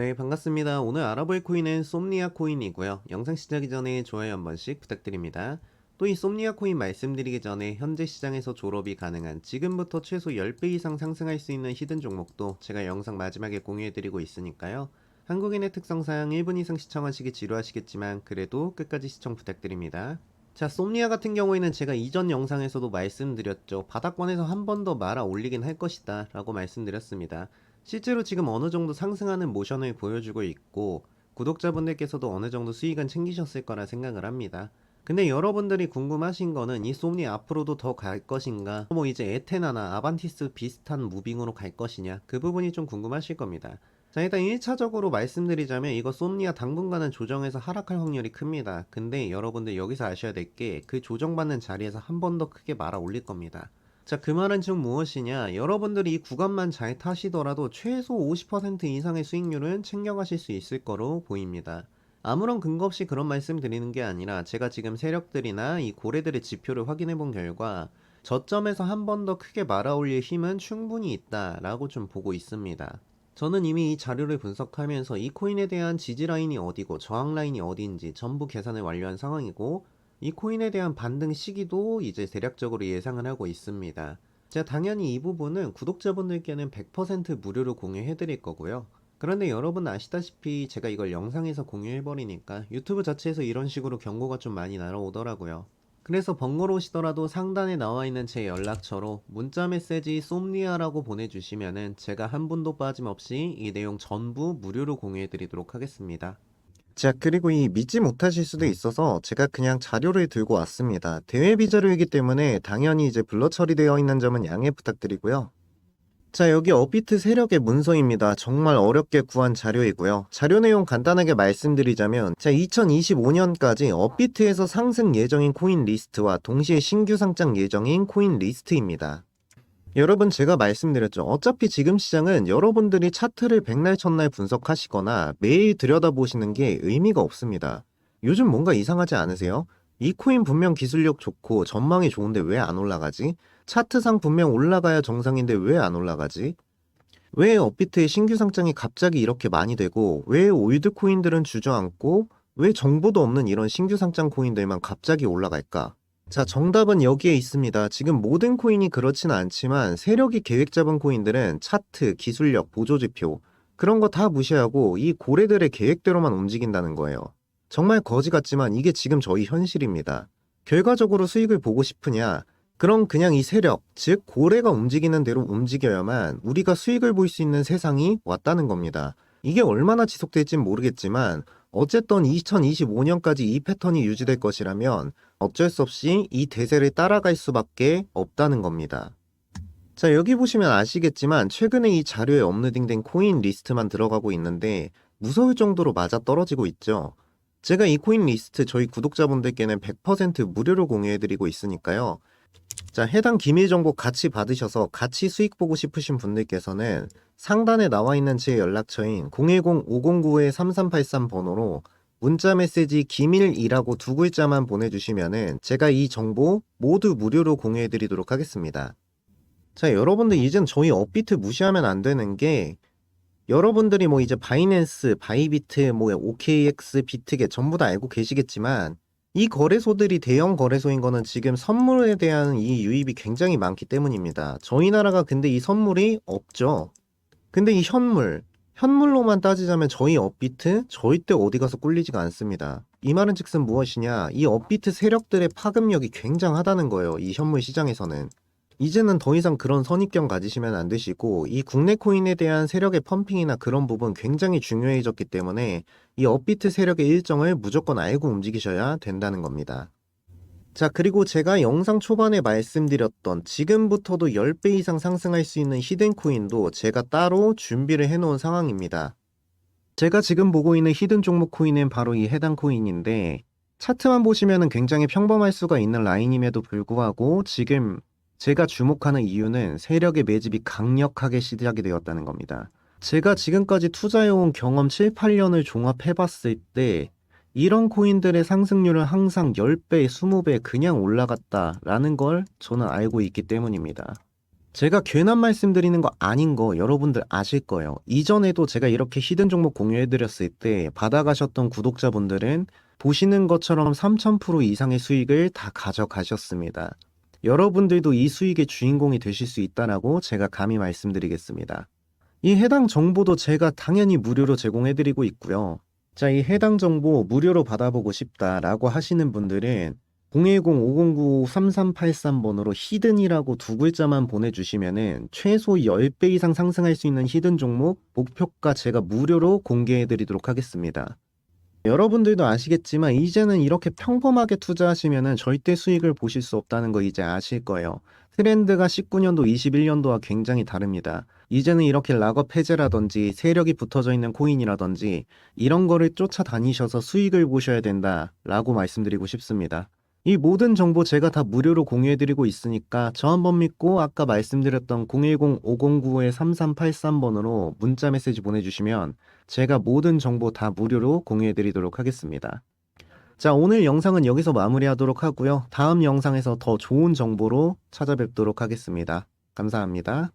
네, 반갑습니다. 오늘 알아볼 코인은 솜니아 코인이고요. 영상 시작이 전에 좋아요 한 번씩 부탁드립니다. 또이 솜니아 코인 말씀드리기 전에 현재 시장에서 졸업이 가능한 지금부터 최소 10배 이상 상승할 수 있는 히든 종목도 제가 영상 마지막에 공유해드리고 있으니까요. 한국인의 특성상 1분 이상 시청하시기 지루하시겠지만 그래도 끝까지 시청 부탁드립니다. 자, 솜니아 같은 경우에는 제가 이전 영상에서도 말씀드렸죠. 바닥권에서 한 번 더 말아 올리긴 할 것이다 라고 말씀드렸습니다. 실제로 지금 어느 정도 상승하는 모션을 보여주고 있고 구독자분들께서도 어느 정도 수익은 챙기셨을 거라 생각을 합니다. 근데 여러분들이 궁금하신 거는 이 솜니 앞으로도 더 갈 것인가 뭐 이제 에테나나 아반티스 비슷한 무빙으로 갈 것이냐 그 부분이 좀 궁금하실 겁니다. 자 일단 1차적으로 말씀드리자면 이거 솜니아 당분간은 조정해서 하락할 확률이 큽니다. 근데 여러분들 여기서 아셔야 될 게 그 조정받는 자리에서 한 번 더 크게 말아 올릴 겁니다. 자, 그 말은 즉 무엇이냐? 여러분들이 이 구간만 잘 타시더라도 최소 50% 이상의 수익률은 챙겨가실 수 있을 거로 보입니다. 아무런 근거 없이 그런 말씀 드리는 게 아니라 제가 지금 세력들이나 이 고래들의 지표를 확인해 본 결과 저점에서 한 번 더 크게 말아 올릴 힘은 충분히 있다 라고 좀 보고 있습니다. 저는 이미 이 자료를 분석하면서 이 코인에 대한 지지 라인이 어디고 저항 라인이 어디인지 전부 계산을 완료한 상황이고 이 코인에 대한 반등 시기도 이제 대략적으로 예상을 하고 있습니다. 자, 당연히 이 부분은 구독자분들께는 100% 무료로 공유해 드릴 거고요. 그런데 여러분 아시다시피 제가 이걸 영상에서 공유해 버리니까 유튜브 자체에서 이런 식으로 경고가 좀 많이 날아오더라고요. 그래서 번거로우시더라도 상단에 나와 있는 제 연락처로 문자 메시지 솜니아라고 보내주시면은 제가 한 분도 빠짐없이 이 내용 전부 무료로 공유해 드리도록 하겠습니다. 자, 그리고 이 믿지 못하실 수도 있어서 제가 그냥 자료를 들고 왔습니다. 대외비 자료이기 때문에 당연히 이제 블러 처리되어 있는 점은 양해 부탁드리고요. 자, 여기 업비트 세력의 문서입니다. 정말 어렵게 구한 자료이고요. 자료 내용 간단하게 말씀드리자면, 자, 2025년까지 업비트에서 상승 예정인 코인 리스트와 동시에 신규 상장 예정인 코인 리스트입니다. 여러분 제가 말씀드렸죠. 어차피 지금 시장은 여러분들이 차트를 백날 첫날 분석하시거나 매일 들여다보시는 게 의미가 없습니다. 요즘 뭔가 이상하지 않으세요? 이 코인 분명 기술력 좋고 전망이 좋은데 왜 안 올라가지? 차트상 분명 올라가야 정상인데 왜 안 올라가지? 왜 업비트의 신규 상장이 갑자기 이렇게 많이 되고 왜 올드 코인들은 주저앉고 왜 정보도 없는 이런 신규 상장 코인들만 갑자기 올라갈까? 자, 정답은 여기에 있습니다. 지금 모든 코인이 그렇지는 않지만 세력이 계획 잡은 코인들은 차트, 기술력, 보조지표 그런 거 다 무시하고 이 고래들의 계획대로만 움직인다는 거예요. 정말 거지 같지만 이게 지금 저희 현실입니다. 결과적으로 수익을 보고 싶으냐? 그럼 그냥 이 세력, 즉 고래가 움직이는 대로 움직여야만 우리가 수익을 볼 수 있는 세상이 왔다는 겁니다. 이게 얼마나 지속될진 모르겠지만 어쨌든 2025년까지 이 패턴이 유지될 것이라면 어쩔 수 없이 이 대세를 따라갈 수밖에 없다는 겁니다. 자, 여기 보시면 아시겠지만 최근에 이 자료에 업로딩된 코인 리스트만 들어가고 있는데 무서울 정도로 맞아 떨어지고 있죠. 제가 이 코인 리스트 저희 구독자분들께는 100% 무료로 공유해드리고 있으니까요. 자, 해당 기밀 정보 같이 받으셔서 같이 수익 보고 싶으신 분들께서는 상단에 나와 있는 제 연락처인 010-509-3383 번호로 문자 메시지 기밀이라고 두 글자만 보내주시면은 제가 이 정보 모두 무료로 공유해 드리도록 하겠습니다. 자, 여러분들 이젠 저희 업비트 무시하면 안 되는 게 여러분들이 뭐 이제 바이낸스, 바이비트, 뭐 OKX, 비트겟 전부 다 알고 계시겠지만 이 거래소들이 대형 거래소인 거는 지금 선물에 대한 이 유입이 굉장히 많기 때문입니다. 저희 나라가 근데 이 선물이 없죠. 근데 이 현물, 현물로만 따지자면 저희 업비트 절대 어디 가서 꿀리지가 않습니다. 이 말은 즉슨 무엇이냐? 이 업비트 세력들의 파급력이 굉장하다는 거예요. 이 현물 시장에서는. 이제는 더 이상 그런 선입견 가지시면 안 되시고 이 국내 코인에 대한 세력의 펌핑이나 그런 부분 굉장히 중요해졌기 때문에 이 업비트 세력의 일정을 무조건 알고 움직이셔야 된다는 겁니다. 자, 그리고 제가 영상 초반에 말씀드렸던 지금부터도 10배 이상 상승할 수 있는 히든 코인도 제가 따로 준비를 해 놓은 상황입니다. 제가 지금 보고 있는 히든 종목 코인은 바로 이 해당 코인인데 차트만 보시면 굉장히 평범할 수가 있는 라인임에도 불구하고 지금 제가 주목하는 이유는 세력의 매집이 강력하게 시작이 되었다는 겁니다. 제가 지금까지 투자해온 경험 7, 8년을 종합해봤을 때 이런 코인들의 상승률은 항상 10배, 20배 그냥 올라갔다라는 걸 저는 알고 있기 때문입니다. 제가 괜한 말씀드리는 거 아닌 거 여러분들 아실 거예요. 이전에도 제가 이렇게 히든 종목 공유해드렸을 때 받아가셨던 구독자분들은 보시는 것처럼 3000% 이상의 수익을 다 가져가셨습니다. 여러분들도 이 수익의 주인공이 되실 수 있다라고 제가 감히 말씀드리겠습니다. 이 해당 정보도 제가 당연히 무료로 제공해드리고 있고요. 자, 이 해당 정보 무료로 받아보고 싶다라고 하시는 분들은 010-509-3383번으로 히든이라고 두 글자만 보내주시면은 최소 10배 이상 상승할 수 있는 히든 종목 목표가 제가 무료로 공개해드리도록 하겠습니다. 여러분들도 아시겠지만 이제는 이렇게 평범하게 투자하시면은 절대 수익을 보실 수 없다는 거 이제 아실 거예요. 트렌드가 19년도, 21년도와 굉장히 다릅니다. 이제는 이렇게 락업 해제라든지 세력이 붙어져 있는 코인이라든지 이런 거를 쫓아다니셔서 수익을 보셔야 된다라고 말씀드리고 싶습니다. 이 모든 정보 제가 다 무료로 공유해드리고 있으니까 저 한번 믿고 아까 말씀드렸던 010-509-3383번으로 문자 메시지 보내주시면 제가 모든 정보 다 무료로 공유해드리도록 하겠습니다. 자, 오늘 영상은 여기서 마무리하도록 하고요. 다음 영상에서 더 좋은 정보로 찾아뵙도록 하겠습니다. 감사합니다.